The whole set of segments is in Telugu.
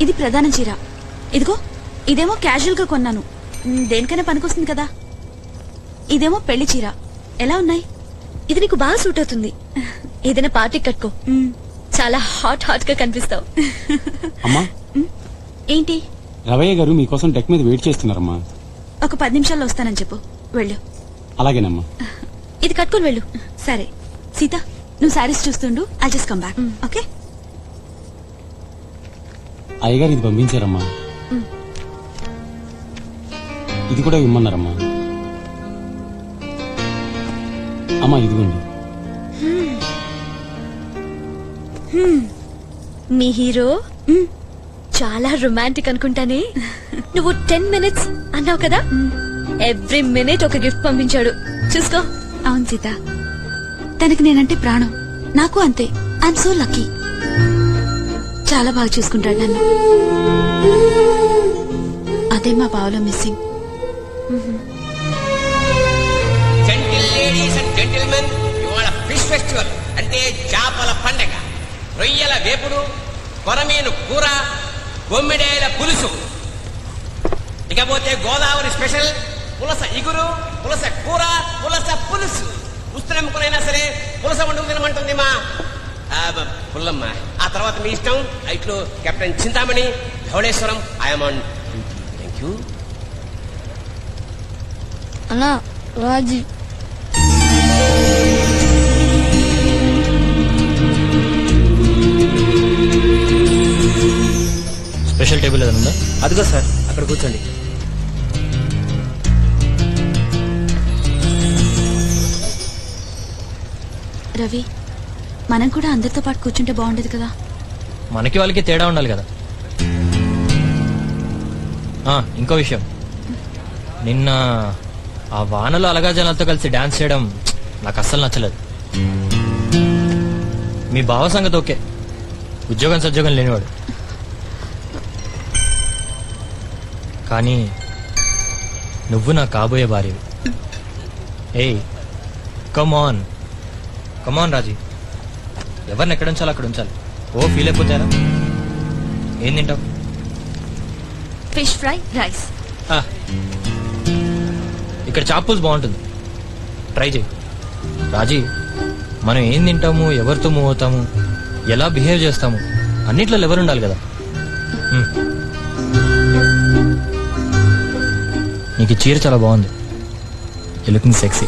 ఇది ప్రధాన చీర. ఇదిగో ఇదేమో క్యాజువల్గా కొన్నాను. దేనికైనా పనికొస్తుంది కదా. ఇదేమో పెళ్ళి చీర. ఎలా ఉన్నాయి? ఇది నీకు బాగా సూట్ అవుతుంది. ఏదైనా పార్టీ కట్టుకో. చాలా హాట్ హాట్గా కనిపిస్తావు. అమ్మా. ఏంటి? రవయ్య గారు మీకోసం డెక్ మీద వెయిట్ చేస్తున్నారమ్మా. ఒక పది నిమిషాల్లో వస్తానని చెప్పు. వెళ్ళు. అలాగేనమ్మా. ఇది కట్టుకొని వెళ్ళు. సరే. సీత నువ్వు శారీస్ చూస్తుండు. I just come back okay అయ్యగారు ఇది పంపించారమ్మా ఇది కూడా ఇమ్మన్నారమ్మా. అమ్మా ఇదిగోండి. మీ హీరో? చాలా రొమాంటిక్ అనుకుంటానే. నువ్వు టెన్ మినిట్స్ అన్నావు కదా? ఎవ్రీ మినిట్ ఒక గిఫ్ట్ పంపించాడు. చూసుకో. అవును సీత. తనకి నేనంటే ప్రాణం. నాకు అంతే. ఐఎమ్ సో లక్కీ చాలా బాగా చూసుకుంటాడు నన్ను. అదే మా బావలో missing. Gentle ladies and gentlemen ఇవాళ ఫిష్ ఫెస్టివల్ అంటే చేపల పండగ. రొయ్యల వేపుడు కొరమీను కూర బొమ్మిడేల పులుసు. ఇకపోతే గోదావరి స్పెషల్ పులస ఇగురు పులస కూర పులస పులుసు. ఉస్తనెముకనైనా సరే పులస వండుకు తినమంటుంది మా పుల్లమ్మ. ఆ తర్వాత మీ ఇష్టం? ఇట్లు కెప్టెన్ చింతామణి ధవళేశ్వరం ఐఎమ్ ఆన్ థ్యాంక్ యూ అన్నా రాజీ. స్పెషల్ టేబుల్ ఏదైనా ఉందా? అదిగో సార్ అక్కడ కూర్చోండి. రవి మనం కూడా అందరితో పాటు కూర్చుంటే బాగుండేది కదా. మనకి వాళ్ళకి తేడా ఉండాలి కదా. ఇంకో విషయం. నిన్న ఆ వానలో అలగా జనాలతో కలిసి డాన్స్ చేయడం నాకు అస్సలు నచ్చలేదు. మీ భావ సంగతి ఓకే. ఉద్యోగం సద్యోగం లేనివాడు. కానీ నువ్వు నా కాబోయే భార్యవి. ఏయ్ కమాన్ కమాన్ రాజీ ఎవరిని ఎక్కడ ఉంచాలి అక్కడ ఉంచాలి. ఓ ఫీల్ అయిపోతారా? ఏం తింటావు? Fish fry rice. ఇక్కడ చాపూస్ బాగుంటుంది. ట్రై చేయి. రాజీ మనం ఏం తింటాము ఎవరితో మూవ్ అవుతాము ఎలా బిహేవ్ చేస్తాము అన్నిట్లో ఎవరు ఉండాలి కదా. నీకు చీర చాలా బాగుంది. లుకింగ్ సెక్సీ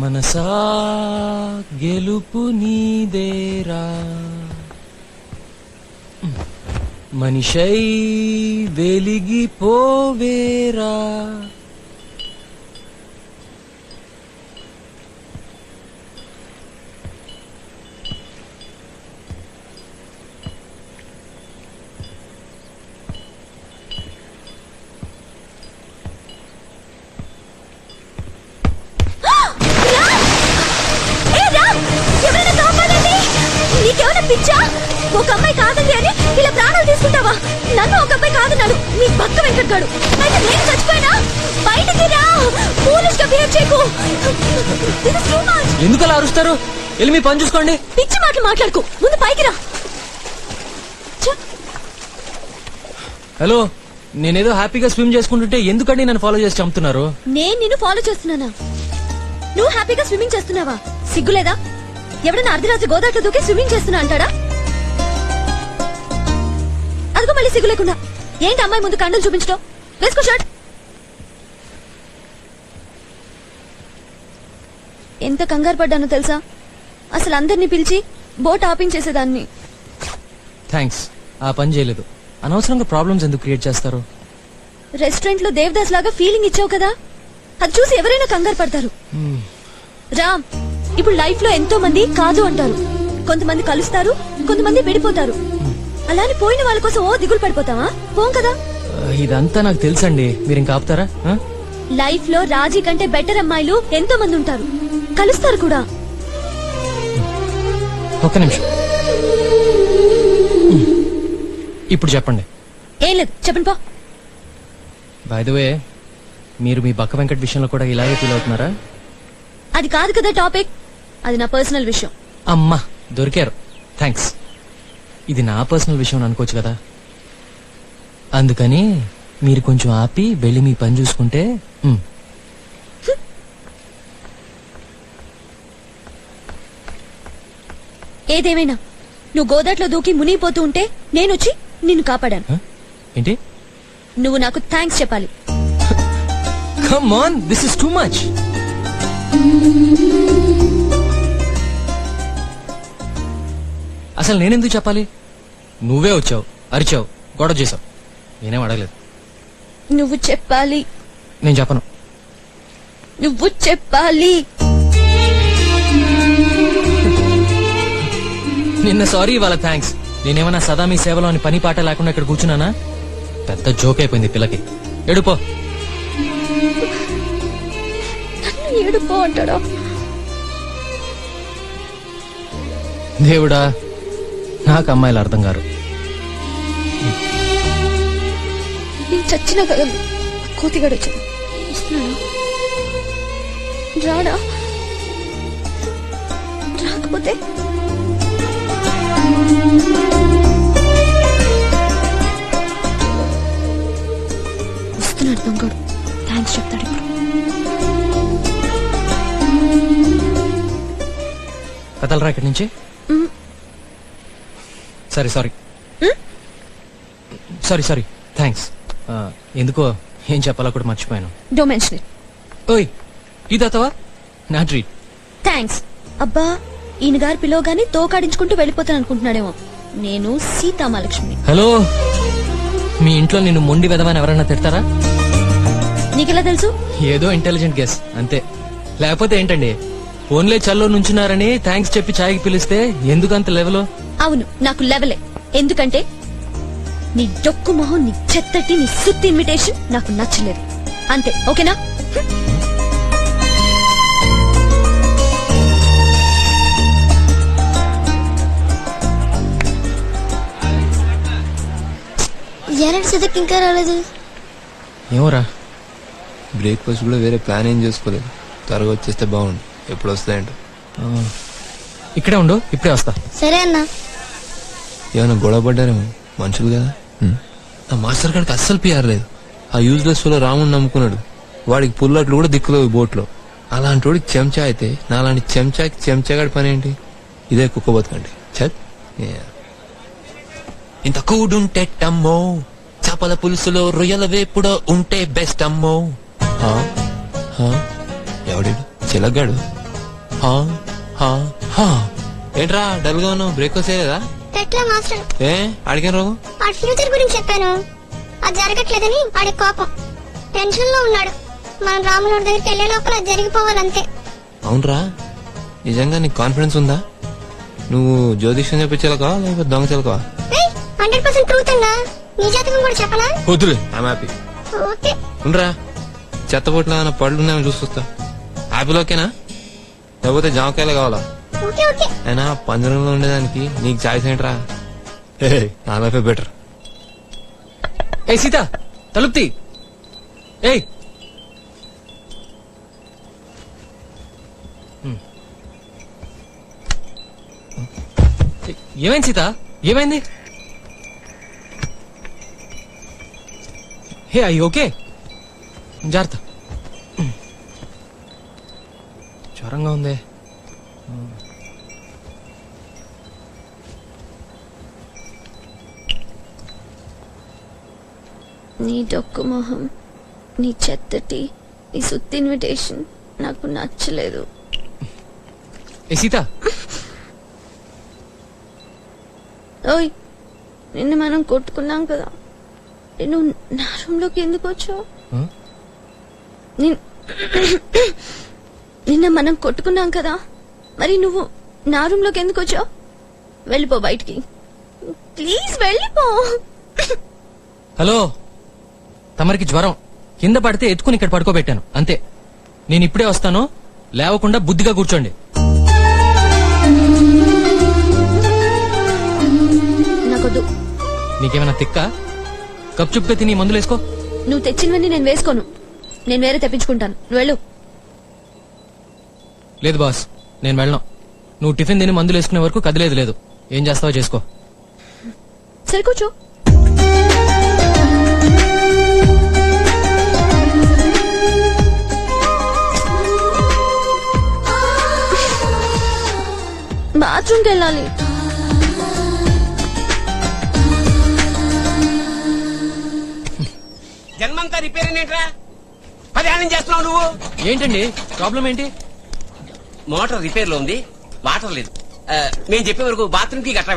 మనసా గెలుపు నీదేరా. మనిషై వెలిగిపోవేరా. ఒక అమ్మాయి కాదండి అని ఇలా ప్రాణాలు తీసుకుంటావా? నన్ను ఒక అమ్మాయి కాదన్నాడు. నీ పక్క వెంకట్ గాడు అయితే నేను చచ్చిపోయినా? బయటికి రా. ఫూలిష్గా బిహేవ్ చేయకు. ఎందుకు అలా అరుస్తారు? వెళ్ళి మీ పని చూసుకోండి. పిచ్చి మాటలు మాట్లాడుకో. ముందు పైకి రా. హలో నేనేదో హ్యాపీగా స్విమ్ చేసుకుంటుంటే ఎందుకండి నన్ను ఫాలో చేసి చంపుతున్నారు? నేను నిన్ను ఫాలో చేస్తున్నానా? నువ్వు హ్యాపీగా స్విమ్మింగ్ చేస్తున్నావా? సిగ్గులేదా? ఎవడన్నా అర్ధరాత్రి గోదాట్లో దూకి స్విమ్మింగ్ చేస్తున్నా అంటాడా? మళ్ళీ సిగ్గు లేకుండా ఏంటి అమ్మాయి ముందు కండలు చూపించడం? వేసుకో షర్ట్ ఎంత కంగారు పడ్డానో తెలుసా? అసలు అందరినీ పిలిచి బోట్ ఆపించేసేదాన్ని థ్యాంక్స్ ఆ పని చేయలేదు. అనవసరంగా ప్రాబ్లమ్స్ ఎందుకు క్రియేట్ చేస్తారు? రెస్టారెంట్లో దేవదాస్ లాగా ఫీలింగ్ ఇచ్చావు కదా? అది చూసి ఎవరైనా కంగారు పడతారు. రామ్ ఇప్పుడు లైఫ్లో ఎంతో మంది కాదు అంటారు. కొంతమంది కలుస్తారు కొంతమంది విడిపోతారు. అలానే పోయిన వాళ్ళ కోసం ఓ దిగులు పడిపోతావా? పోం కదా. ఇదంతా నాకు తెలుసండి. మీరు ఇంకా ఆపుతారా? లైఫ్లో రాజీ కంటే బెటర్ అమ్మాయిలు ఎంతో మంది ఉంటారు. కలుస్తారు కూడా. ఒక్క నిమిషం. ఇప్పుడు చెప్పండి. ఏం లేదు చెప్పండి పో. బై వే మీరు మీ బక్క వెంకట్ విషయంలో కూడా ఇలాగే ఫీల్ అవుతున్నారా? అది కాదు కదా టాపిక్ అది నా పర్సనల్ విషయం. అమ్మా దొరికారు. థ్యాంక్స్ ఇది నా పర్సనల్ విషయం అనుకోవచ్చు కదా. అందుకని మీరు కొంచెం ఆపి వెళ్ళి మీ పని చూసుకుంటే ఏదేమైనా నువ్వు గోదాట్లో దూకి మునిగిపోతూ ఉంటే నేనొచ్చి నిన్ను కాపాడాను? ఏంటి? నువ్వు నాకు థ్యాంక్స్ చెప్పాలి. Come on this is too much అసలు నేనెందుకు చెప్పాలి? నువ్వే వచ్చావు అరిచావు గొడవ చేసావు నేనేం అడగలేదు. నువ్వు చెప్పాలి. నేను చెప్పను. నువ్వు చెప్పాలి. నిన్న సారీ వాళ్ళ థ్యాంక్స్ నేనేమన్నా సదా మీ సేవలో అని పని పాట లేకుండా ఇక్కడ కూర్చున్నానా? పెద్ద జోక్ అయిపోయింది పిల్లకి. ఎడుపో నన్ను ఏడుపో అంటాడా. దేవుడా నాకు అమ్మాయిలు అర్థం కారు. నేను చచ్చిన కదా? కోతిగాడు వచ్చాడు. వస్తున్నాడా రాడా? రాకపోతే? వస్తున్నాడు దొంగడు. థ్యాంక్స్ చెప్తాడు ఇప్పుడు. కదలరా ఇక్కడి నుంచి. సరే సారీ. Sorry sorry. థ్యాంక్స్ ఎందుకో ఏం చెప్పాలో కూడా మర్చిపోయాను. డో మెన్షన్ ఇట్ ఓయ్ ఇదతవా నా ట్రీట్ థ్యాంక్స్ అబ్బా ఈయన గారు పిలవగానే తోకాడించుకుంటూ వెళ్ళిపోతాను అనుకుంటున్నాడేమో. నేను సీతామాలక్ష్మి హలో మీ ఇంట్లో నిన్ను మొండి వెదవని ఎవరన్నా తిడతారా? నీకెలా తెలుసు? ఏదో ఇంటెలిజెంట్ గెస్ అంతే. లేకపోతే ఏంటండి? ఫోన్లే చల్లో నుంచున్నారని థ్యాంక్స్ చెప్పి ఛాయ్కి పిలిస్తే ఎందుకంత లెవెల్ అవును నాకు లెవలే ఎందుకంటే నీ డొక్కు మొహం నీ చెత్తటి నీ సుత్తి ఇన్విటేషన్ నాకు నచ్చలేదు. అంతే ఓకేనా? జనరల్ సుధక్ ఇంకా రాలేదు? ఏమోరా బ్రేక్ఫాస్ట్ కూడా వేరే ప్లాన్ ఏం చేసుకోలేదు. త్వరగా వచ్చేస్తే బాగుండు ఎప్పుడు వస్తాయంట. ఇక్కడే ఉండు ఇప్పుడే వస్తా. సరే అన్నా. ఏమైనా గొడవ పడ్డారేమో మనుషులు కదా. ఆ మాస్టర్ గారికి అస్సలు పిఆర్ లేదు. ఆ యూజ్లెస్లో రాముని నమ్ముకున్నాడు. వాడికి పుల్లట్లు కూడా దిక్కులేవు బోట్లో. అలాంటి వాడికి చెంచా అయితే నాలాంటి చెంచాకి చెంచాగాడి పని ఏంటి? ఇదే కుక్క బతకండి చత్. ఇంత కూడుంటే టమ్మో చేపల పులుసులో రొయ్యల వేపుడో ఉంటే బెస్ట్ అమ్మో? ఎవడీడు? చిలగ్గాడు? హా? హా? హా? ఏంట్రా డల్గా ఉన్నావు? Breakfast master. ఏ? అడిగిన రోగం? వాడి ఫ్యూచర్ గురించి చెప్పాను. అది జరగట్లేదని వాడి కోపం. టెన్షన్లో ఉన్నాడు. మనం రాముల దగ్గరికి వెళ్ళే లోపల అది జరిగిపోవాలంతే. అవునరా? నిజంగా నీకు కాన్ఫిడెన్స్ ఉందా? నువ్వు జ్యోతిష్యం చెప్పించాలకా లేకపోతే దొంగ చిలకవా హండ్రెడ్ పర్సెంట్ ట్రూత్ అన్నా. నీ జాతకం కూడా చెప్పనా? వద్దులే ఐమ్ హ్యాపీ ఓకే. ఉండరా. చెత్తపొట్ల ఏమైనా పళ్ళు ఉన్నాయని చూసొస్తా హ్యాపీలో ఓకేనా లేకపోతే జామకాయలు కావాలా? Okay okay. అయినా పంజరంలో ఉండేదానికి నీకు చాయిస్ ఏంట్రా? నా లైఫే బెటర్ ఏ సీత తలుపుతి. ఏయ్. ఏ- ఏమైంది సీత? ఏమైంది? హే అయ్యి ఓకే జాగ్రత్త. జ్వరంగా ఉంది. నీ డొక్కు మొహం నీ చెత్తటి నీ సుత్తి ఇన్విటేషన్ నాకు నచ్చలేదు. ఏ సీత? ఓయ్ నిన్న మనం కొట్టుకున్నాం కదా. నువ్వు నా రూమ్లోకి ఎందుకు వచ్చావు? నేను నిన్న మనం కొట్టుకున్నాం కదా. మరి నువ్వు నా రూమ్లోకి ఎందుకు వచ్చావు? వెళ్ళిపో బయటికి. ప్లీజ్ వెళ్ళిపో. హలో? తమరికి జ్వరం. కింద పడితే ఎత్తుకుని ఇక్కడ పడుకోబెట్టాను. అంతే. నేను ఇప్పుడే వస్తాను. లేవకుండా బుద్ధిగా కూర్చోండి. నాకొద్దు. నీకేమైనా తిక్క? కప్చుప్గా తిని మందులు వేసుకో. నువ్వు తెచ్చినవన్నీ నేను వేసుకోను. నేను వేరే తెప్పించుకుంటాను. నువ్వు వెళ్ళు. లేదు బాస్ నేను వెళ్ళను. నువ్వు టిఫిన్ తిని మందులు వేసుకునే వరకు కదిలేదు లేదు. ఏం చేస్తావో చేసుకో. సరే కూర్చో. బాత్రూమ్కి వెళ్ళాలి. జన్మంతా రిపేర్ ఏంట్రా పదేళ్ళ నుంచి చేస్తున్నావు నువ్వు. ఏంటండి? ప్రాబ్లం ఏంటి? మోటార్ రిపేర్లో ఉంది వాటర్ లేదు. మేము చెప్పే వరకు బాత్రూమ్కి గట్రా